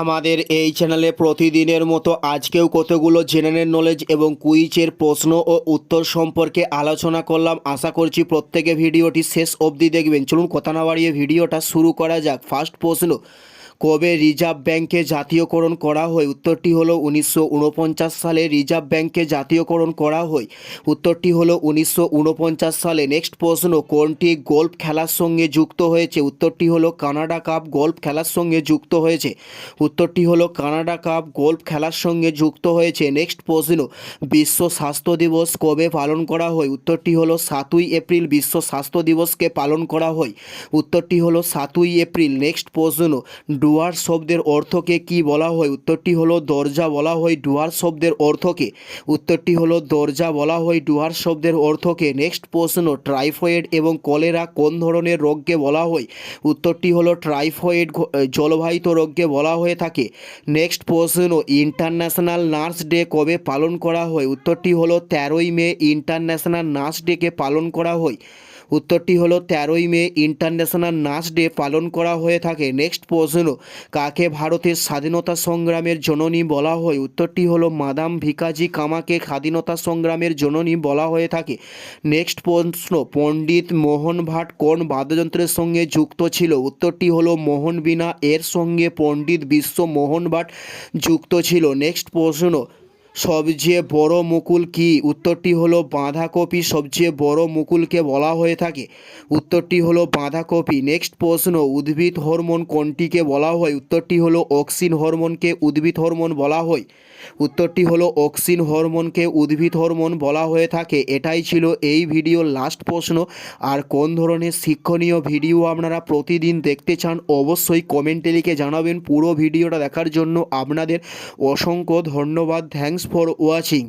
আমাদের এই চ্যানেলে প্রতিদিনের মতো আজকেও কতগুলো জেনারেল নলেজ এবং কুইজের প্রশ্ন ও উত্তর সম্পর্কে আলোচনা করলাম। আশা করছি প্রত্যেকে ভিডিওটি শেষ অবধি দেখবেন। চলুন, কথা না বাড়িয়ে ভিডিওটা শুরু করা যাক। ফার্স্ট প্রশ্ন কবে রিজার্ভ ব্যাংকে জাতীয়করণ করা হয়? উত্তরটি হলো উনিশশো উনপঞ্চাশ সালে রিজার্ভ ব্যাংকে জাতীয়করণ করা হয়। উত্তরটি হলো উনিশশো উনপঞ্চাশ সালে। নেক্সট প্রশ্ন, কোনটি গল্ফ খেলার সঙ্গে যুক্ত হয়েছে? উত্তরটি হলো কানাডা কাপ গল্ফ খেলার সঙ্গে যুক্ত হয়েছে। উত্তরটি হলো কানাডা কাপ গল্ফ খেলার সঙ্গে যুক্ত হয়েছে। নেক্সট প্রশ্ন, বিশ্ব স্বাস্থ্য দিবস কবে পালন করা হয়? উত্তরটি হলো সাতই এপ্রিল, বিশ্ব স্বাস্থ্য দিবসকে পালন করা হয়। উত্তরটি হলো সাতই এপ্রিল। নেক্সট প্রশ্ন ডুয়ার শব্দের অর্থকে কি বলা হয়? উত্তরটি হলো দরজা বলা হয় ডুয়ার শব্দের অর্থকে। উত্তরটি হলো দরজা বলা হয় ডুয়ার শব্দের অর্থকে। নেক্সট প্রশ্ন ট্রাইফয়েড এবং কলেরা কোন ধরনের রোগকে বলা হয়? উত্তরটি হলো ট্রাইফয়েড জলবাহিত রোগকে বলা হয়ে থাকে। নেক্সট প্রশ্ন, ইন্টারন্যাশনাল নার্স ডে কবে পালন করা হয়? উত্তরটি হলো তেরোই মে, ইন্টারন্যাশনাল নার্স ডেকে পালন করা হয়। উত্তরটি হলো, তেরোই মে ইন্টারন্যাশনাল নার্স ডে পালন করা হয়ে থাকে। নেক্সট প্রশ্ন কাকে ভারতের স্বাধীনতা সংগ্রামের জননী বলা হয়? উত্তরটি হলো, মাদাম ভিকাজি কামাকে স্বাধীনতা সংগ্রামের জননী বলা হয়ে থাকে। নেক্সট প্রশ্ন, পণ্ডিত মোহন ভাট কোন বাদ্যযন্ত্রের সঙ্গে যুক্ত ছিল? উত্তরটি হলো, মোহন বীণা এর সঙ্গে পণ্ডিত বিশ্ব মোহন ভাট যুক্ত ছিল। নেক্সট প্রশ্ন সবচেয়ে বড় মুকুল কি? উত্তরটি হলো বাঁধাকপি। সবচেয়ে বড় মুকুলকে বলা হয়ে থাকে। উত্তরটি হলো বাঁধাকপি। নেক্সট প্রশ্ন, উদ্ভিদ হরমোন কোনটিকে বলা হয়? উত্তরটি হলো অক্সিন হরমোনকে উদ্ভিদ হরমোন বলা হয়। উত্তরটি হলো অক্সিন হরমোনকে উদ্ভিদ হরমোন বলা হয়ে থাকে। এটাই ছিল এই ভিডিওর লাস্ট প্রশ্ন। আর কোন ধরনের শিক্ষণীয় ভিডিও আপনারা প্রতিদিন দেখতে চান, অবশ্যই কমেন্টে লিখে জানাবেন। পুরো ভিডিওটা দেখার জন্য আপনাদের অসংখ্য ধন্যবাদ। Thanks for watching